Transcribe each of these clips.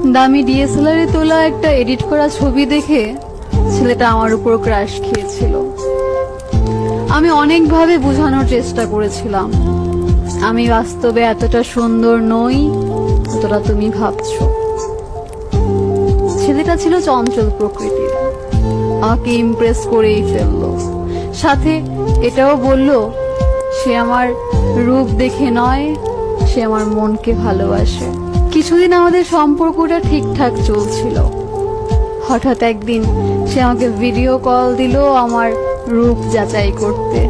দামি ডিএসএলআরে তোলা একটা এডিট করা ছবি দেখে ছেলেটা আমার উপর ক্রাশ খেয়েছিল। আমি অনেকভাবে বোঝানোর চেষ্টা করেছিলাম। আমি বাস্তবে এতটা সুন্দর নই যতটা তুমি ভাবছ। ছেলেটা ছিল চঞ্চল প্রকৃতির। আমাকে ইমপ্রেস করেই ফেলল। সাথে এটাও বলল, সে আমার রূপ দেখে নয়, সে আমার মনকে ভালোবাসে। কিছুদিন আমাদের সম্পর্কটা ঠিকঠাক চলছিল। হঠাৎ একদিন সে আমাকে ভিডিও কল দিল আমার রূপ যাচাই করতে।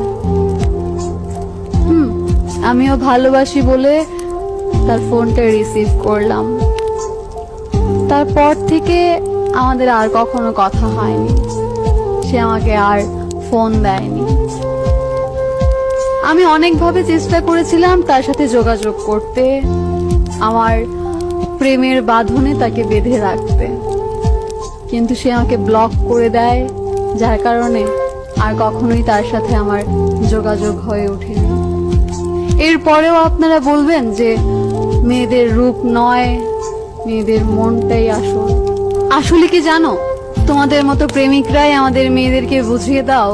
হুম, আমিও ভালোবাসি বলে তার ফোনটা রিসিভ করলাম। তারপর থেকে আমাদের আর কখনো কথা হয়নি। সে আমাকে আর ফোন দেয়নি। আমি অনেকভাবে চেষ্টা করেছিলাম তার সাথে যোগাযোগ করতে। আমার প্রেমের বাঁধনে তাকে বেঁধে রাখতে কিন্তু সে আমাকে ব্লক করে দেয়, যার কারণে আর কখনোই তার সাথে আমার যোগাযোগ হয়ে ওঠেনি। এরপরেও আপনারা বলবেন যে মেয়েদের রূপ নয়, মেয়েদের মনটাই আসল। আসলে কি জানো? তোমাদের মতো প্রেমিকরাই আমাদের মেয়েদেরকে বুঝিয়ে দাও,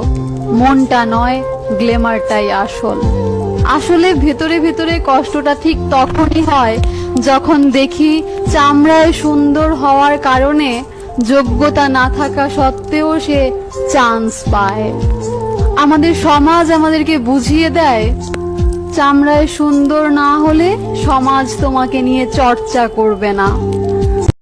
মনটা নয় গ্লেমারটাই আসল। আসলে ভেতরে ভেতরে কষ্টটা ঠিক তখনই হয় যখন দেখি চামড়ায় সুন্দর হওয়ার কারণে যোগ্যতা না থাকা সত্ত্বেও সে চান্স পায়। আমাদের সমাজ আমাদেরকে বুঝিয়ে দেয়, চামড়ায় সুন্দর না হলে সমাজ তোমাকে নিয়ে চর্চা করবে না।